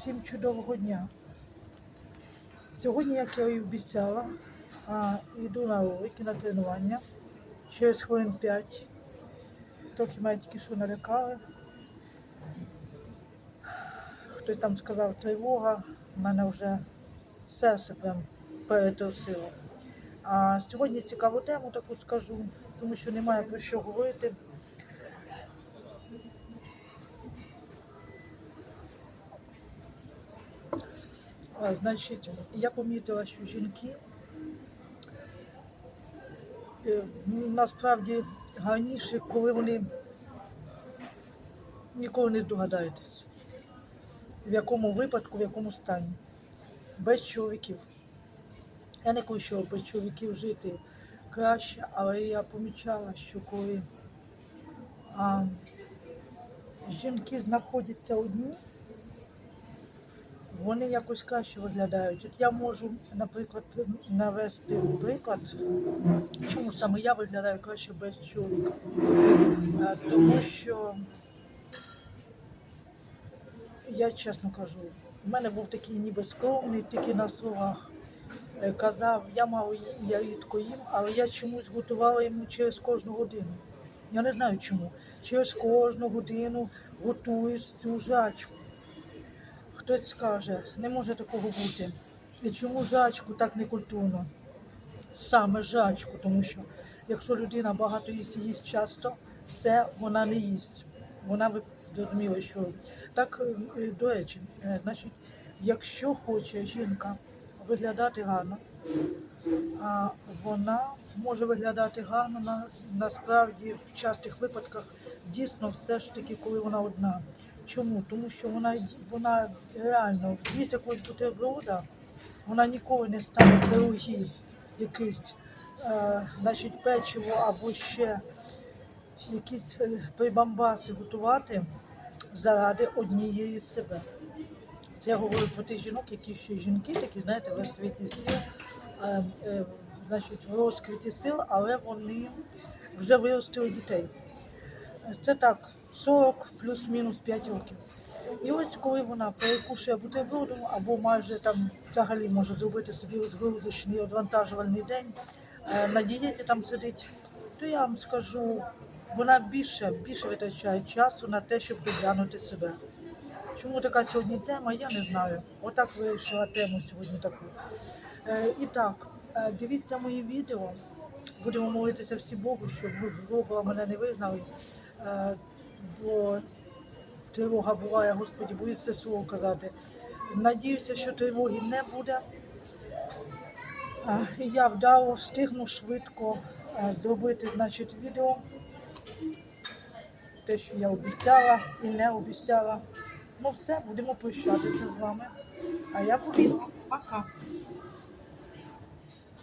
Всім чудового дня. Сьогодні, як я і обіцяла, йду на ролики, на тренування. Через хвилин 5. Трохи мене що налякали. Хтось там сказав тривога, в мене вже серце прям перетрусило. А сьогодні цікаву тему таку скажу, тому що немає про що говорити. Значить, я помітила, що жінки е, насправді гарніше, коли вони ніколи не здогадаєтесь, в якому випадку, в якому стані, без чоловіків. Я не кажу, без чоловіків жити краще, але я помічала, що коли а, жінки знаходяться одні, вони якось краще виглядають. От я можу, наприклад, навести приклад, чому саме я виглядаю краще без чоловіка. Тому що я чесно кажу, в мене був такий ніби скромний, тільки на словах. Е, Казав, я мав ї- я рідко їм, але я чомусь готувала йому через кожну годину. Я не знаю чому. Через кожну годину готую цю жачку. Хтось скаже, не може такого бути. І чому жачку так не культурно? Саме жачку, тому що якщо людина багато їсть і їсть часто, це вона не їсть. Вона ви зрозуміли, що так, е, до речі, е, значить, якщо хоче жінка виглядати гарно, а вона може виглядати гарно на, насправді в частих випадках дійсно все ж таки, коли вона одна. Чому? Тому що вона, вона реально з'їсть якогось бутерброда, вона ніколи не стане пироги якийсь, е, значить, печиво або ще якісь е, прибамбаси готувати заради однієї себе. Це я говорю про тих жінок, які ще жінки, такі, знаєте, в розквіті сил, е, е, значить, в розквіті сил, але вони вже виростили дітей. Це так, 40 плюс-мінус 5 років. І ось коли вона перекушує бутербродом або майже там взагалі може зробити собі розгрузочний одвантажувальний день, е, на дієті там сидить, то я вам скажу, вона більше, більше витрачає часу на те, щоб доглянути себе. Чому така сьогодні тема, я не знаю. Отак вирішила тему сьогодні таку. Е, і так, е, дивіться мої відео. Будемо молитися всі Богу, щоб злоба мене не вигнали. Е, бо тривога буває, Господі, боюсь це слово казати. Надіюся, що тривоги не буде. Е, Я вдало встигну швидко е, зробити значить, відео. Те, що я обіцяла і не обіцяла. Ну все, будемо прощатися з вами. А я побігла. Пока.